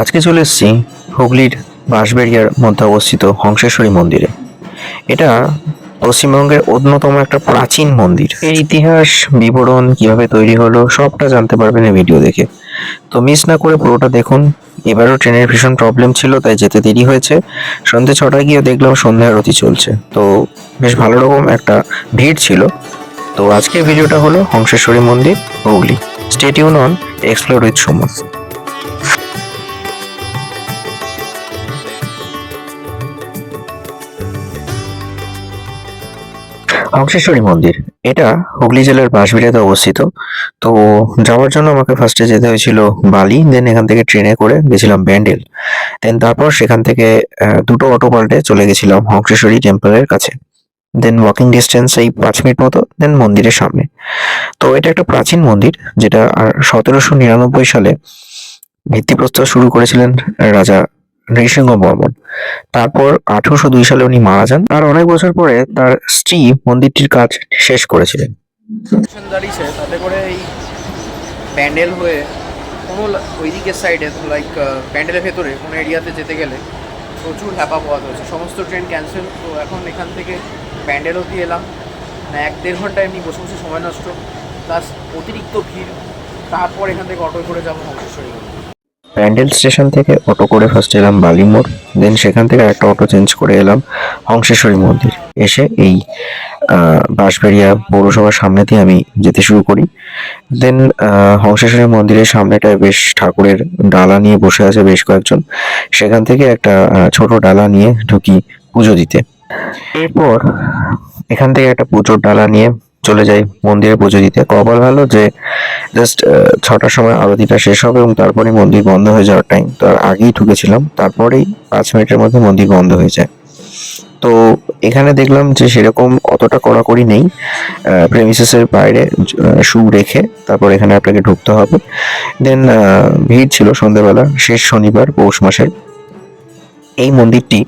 আজকে চলে এসেছি হুগলির বাঁশবেড়িয়ার মধ্যে অবস্থিত হংসেশ্বরী মন্দিরে। এটা পশ্চিমবঙ্গের অন্যতম একটা প্রাচীন মন্দির। এর ইতিহাস, বিবরণ কীভাবে তৈরি হলো, সবটা জানতে পারবেন এই ভিডিও দেখে। তো মিস না করে পুরোটা দেখুন। এবারও ট্রেনের ভীষণ প্রবলেম ছিল, তাই যেতে দেরি হয়েছে। সন্ধ্যে ছটায় গিয়ে দেখলাম সন্ধ্যা আরতি চলছে। তো বেশ ভালো রকম একটা ভিড় ছিল। তো আজকের ভিডিওটা হলো হংসেশ্বরী মন্দির, Hooghly. Stay tuned on explore with Suman Hangseshwari মন্দির। এটা হুগলি জেলার বাঁশবেড়িয়াতে অবস্থিত। তো যাওয়ার জন্য আমাকে ফার্স্টে যেতে হয়েছিল বালি দেন এখান থেকে ট্রেনে করে গেছিলাম ব্যান্ডেল। দেন তারপর সেখান থেকে দুটো অটো পাল্টে চলে গেছিলাম হংসেশ্বরী টেম্পলের কাছে। দেন ওয়াকিং ডিস্টেন্স এই পাঁচ মিনিট মতো দেন মন্দিরের সামনে। তো এটা একটা প্রাচীন মন্দির, যেটা আর সতেরোশো নিরানব্বই সালে ভিত্তিপ্রস্তর শুরু করেছিলেন রাজা নৃসিংহ বর্মন। তারপর আঠারোশো দুই সালে উনি মারা যান। আর অনেক বছর পরে তার স্ত্রী মন্দিরটির কাজ শেষ করেছিলেন। তাতে করে এই প্যান্ডেল হয়ে কোনো ওই দিকের সাইডে লাইক প্যান্ডেলের ভেতরে, কোনো এরিয়াতে যেতে গেলে প্রচুর হ্যাপা পাওয়া হয়েছে সমস্ত ট্রেন ক্যান্সেল তো এখন এখান থেকে প্যান্ডেল অব্দি এলাম। না এক দেড় ঘণ্টা এমনি বসে বসে সময় নষ্ট। প্লাস অতিরিক্ত ভিড়, তারপর এখান থেকে অটো করে যাব হংসেশ্বরী মন্দির। প্যান্ডেল স্টেশন থেকে অটো করে ফার্স্ট এলাম বালিমোড় দেন সেখান থেকে একটা অটো চেঞ্জ করে এলাম হংসেশ্বরী মন্দির। এসে এই বাঁশবেড়িয়া পৌরসভার সামনে দিয়ে আমি যেতে শুরু করি। দেন হংসেশ্বরী মন্দিরের সামনেটায় বেশ ঠাকুরের ডালা নিয়ে বসে আছে বেশ কয়েকজন। সেখান থেকে একটা ছোট ডালা নিয়ে ঢুকি পুজো দিতে। এরপর এখান থেকে একটা পুজোর ডালা নিয়ে চলে যাই মন্দিরে পুজো দিতে। কপাল ভালো যে জাস্ট ছটার সময় আরতিটা শেষ হবে এবং তারপরে মন্দির বন্ধ হয়ে যাওয়ার টাইম তো আর আগেই ঢুকেছিলাম, তারপরেই পাঁচ মিনিটের মধ্যে মন্দির বন্ধ হয়ে যায়। তো এখানে দেখলাম যে সেরকম অতটা কড়াকড়ি নেই প্রেমিসেসের বাইরে শু রেখে তারপর এখানে আপনাকে ঢুকতে হবে। দেন ভিড় ছিল সন্ধ্যেবেলা, শেষ শনিবার, পৌষ মাসের। এই মন্দিরটি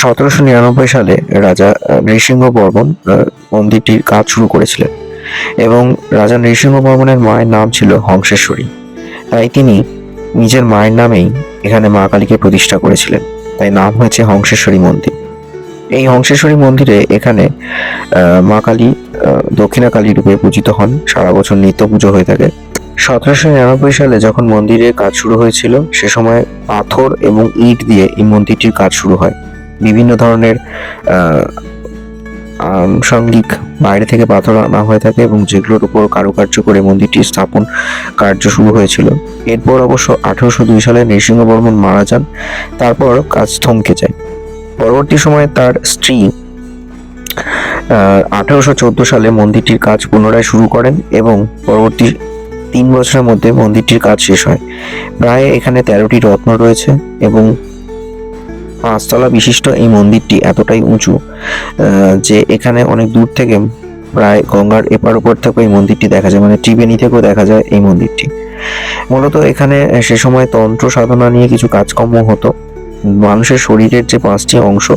সতেরোশো নিরানব্বই সালে রাজা নৃসিংহ বর্মন মন্দিরটির কাজ শুরু করেছিলেন এবং রাজা নৃসিংহ বর্মনের মায়ের নাম ছিল হংসেশ্বরী। তাই তিনি নিজের মায়ের নামেই এখানে মা কালীকে প্রতিষ্ঠা করেছিলেন। তাই নাম হয়েছে হংসেশ্বরী মন্দির। এই হংসেশ্বরী মন্দিরে এখানে মা কালী দক্ষিণা কালী রূপে পূজিত হন। সারা বছর নিত্য পুজো হয়ে থাকে। সতেরোশো নিরানব্বই সালে যখন মন্দিরের কাজ শুরু হয়েছিল, সে সময় পাথর এবং ইট দিয়ে এই মন্দিরটির কাজ শুরু হয়। বিভিন্ন ধরনের আনুষঙ্গিক বাইরে থেকে পাথর আনা হয়ে থাকে এবং যেগুলোর উপর কারুকার্য করে মন্দিরটি স্থাপন কার্য শুরু হয়েছিল। এরপর অবশ্য আঠারোশো দুই সালে নৃসিংহ বর্মন মারা যান, তারপর কাজ থমকে যায়। পরবর্তী সময়ে তার স্ত্রী আঠারোশো চোদ্দ সালে মন্দিরটির কাজ পুনরায় শুরু করেন এবং পরবর্তী তিন বছরের মধ্যে মন্দিরটির কাজ শেষ হয়। প্রায় এখানে তেরোটি রত্ন রয়েছে এবং পাঁচতলা বিশিষ্ট এই মন্দিরটি এতটাই উঁচু যে এখানে অনেক দূর থেকে প্রায় গঙ্গার এপার ওপর থেকে এই মন্দিরটি দেখা যায় মানে ত্রিবেণী থেকেও দেখা যায় এই মন্দিরটি। মূলত এখানে সে সময় তন্ত্র সাধনা নিয়ে কিছু কাজকর্ম হতো। মানুষের শরীরের যে পাঁচটি অংশ,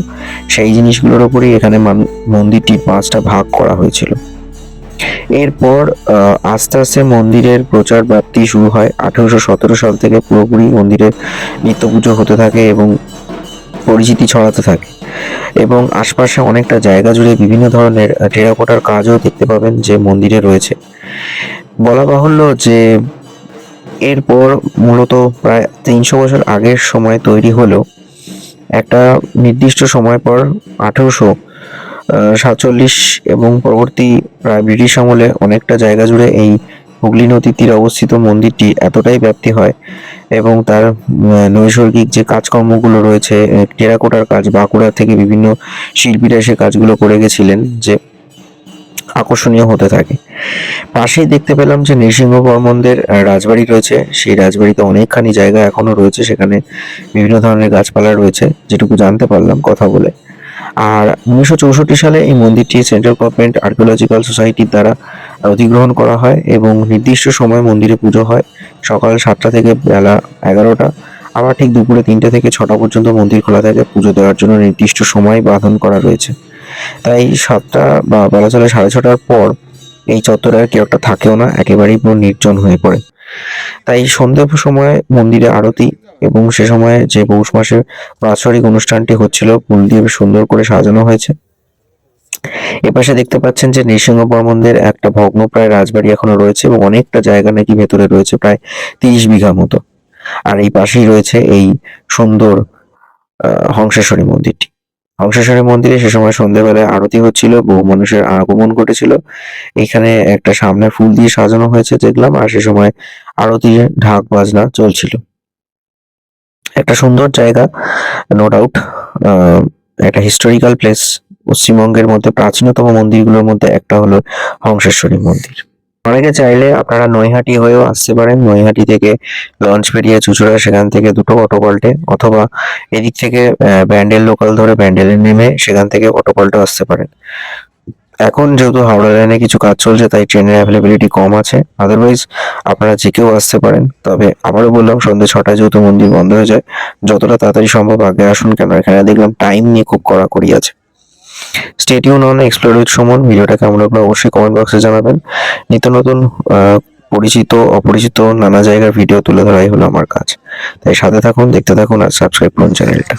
সেই জিনিসগুলোর উপরই এখানে মান- মন্দিরটির পাঁচটা ভাগ করা হয়েছিল। এরপর আস্তে আস্তে মন্দিরের প্রচার ব্যাপ্তি শুরু হয়। আঠেরোশো সতেরো সাল থেকে পুরোপুরি মন্দিরে নিত্য পুজো হতে থাকে এবং পরিচিতি ছড়াতে থাকে। এবং আশপাশে অনেকটা জায়গা জুড়ে বিভিন্ন ধরনের টেরাকোটার কাজও দেখতে পাবেন যে মন্দিরে রয়েছে। বলা বাহুল্য যে এরপর মূলত প্রায় তিনশো বছর আগের সময় তৈরি হলেও একটা নির্দিষ্ট সময় পর আঠেরোশো সাতচল্লিশ এবং পরবর্তী প্রায় ব্রিটিশ আমলে অনেকটা জায়গা জুড়ে এই হুগলি নদীর তীরে অবস্থিত মন্দিরটি এতটাই ব্যাপ্তি হয় এবং তার নৈসর্গিক যে কাজকর্মগুলো রয়েছে টেরাকোটার কাজ, বাঁকুড়া থেকে বিভিন্ন শিল্পীরা সে কাজগুলো করে গেছিলেন যে আকর্ষণীয় হতে থাকে। পাশেই দেখতে পেলাম যে নৃসিংহ বর্মনদের রাজবাড়ি রয়েছে। সেই রাজবাড়িতে অনেকখানি জায়গা এখনও রয়েছে। সেখানে বিভিন্ন ধরনের গাছপালা রয়েছে। যেটুকু জানতে পারলাম কথা বলে। আর উনিশশো চৌষট্টি সালে এই মন্দিরটি সেন্ট্রাল গভর্নমেন্ট আর্কিওলজিক্যাল সোসাইটির দ্বারা অধিগ্রহণ করা হয় এবং নির্দিষ্ট সময় মন্দিরে পুজো হয়। সকাল সাতটা থেকে বেলা এগারোটা, আবার ঠিক দুপুরে তিনটে থেকে ছটা পর্যন্ত মন্দির খোলা থাকে। পুজো দেওয়ার জন্য নির্দিষ্ট সময় বাঁধন করা রয়েছে। তাই সাতটা বা বেলা চলে সাড়ে ছটার পর এই চত্বরে আর কেউ একটা থাকেও না, একেবারেই পুরো নির্জন হয়ে পড়ে। তাই সন্ধ্যের সময় মন্দিরে আরতি এবং সে সময় যে পৌষ মাসের বাৎসরিক অনুষ্ঠানটি হচ্ছিল, ফুল দিয়ে সুন্দর করে সাজানো হয়েছে। এপাশে দেখতে পাচ্ছেন যে নৃসিংহ বর্মনদের একটা ভগ্নপ্রায় রাজবাড়ি এখনও রয়েছে এবং অনেকটা জায়গা নাকি ভেতরে রয়েছে, প্রায় তিরিশ বিঘা মতো। আর এই পাশেই রয়েছে এই সুন্দর হংসেশ্বরী মন্দিরটি। হংসেশ্বরী মন্দিরে সে সময় সন্ধ্যেবেলায় আরতি হচ্ছিল, বহু মানুষের আগমন ঘটেছিল। এখানে একটা সামনে ফুল দিয়ে সাজানো হয়েছে, দেখলাম, আর সে সময় আরতি ঢাক বাজনা চলছিল। একটা সুন্দর জায়গা নো ডাউট একটা হিস্টোরিক্যাল প্লেস পশ্চিমবঙ্গের মধ্যে, প্রাচীনতম মন্দিরগুলোর মধ্যে একটা হলো হংসেশ্বরী মন্দির। অনেকে চাইলে আপনারা নৈহাটি হয়েও আসতে পারেন, নৈহাটি থেকে লঞ্চ পেরিয়ে চুচুড়া, সেখান থেকে দুটো অটো পাল্টে, অথবা এদিক থেকে ব্যান্ডেল লোকাল ধরে ব্যান্ডেলে নেমে সেখান থেকে অটো পাল্টে আসতে পারেন। এখন যেহেতু হাওড়া লাইনে কিছু কাজ চলছে, তাই ট্রেনের অ্যাভেলেবিলিটি কম আছে। আদারওয়াইজ আপনারা যে কেউ আসতে পারেন। তবে আবারও বললাম, সন্ধ্যে ছটায় যেহেতু মন্দির বন্ধ হয়ে যায়, যতটা তাড়াতাড়ি সম্ভব আগে আসুন কেন এখানে দেখলাম টাইম নিয়ে খুব কড়াকড়ি আছে। Stay tuned on explore with Suman ভিডিওটা কেমন লাগল অবশ্যই কমেন্ট বক্সে জানাবেন। নিত্য নতুন পরিচিত, অপরিচিত নানা জায়গার ভিডিও তুলে ধরাই হলো আমার কাজ। তাই সাথে থাকুন, দেখতে থাকুন আর সাবস্ক্রাইব করুন চ্যানেলটা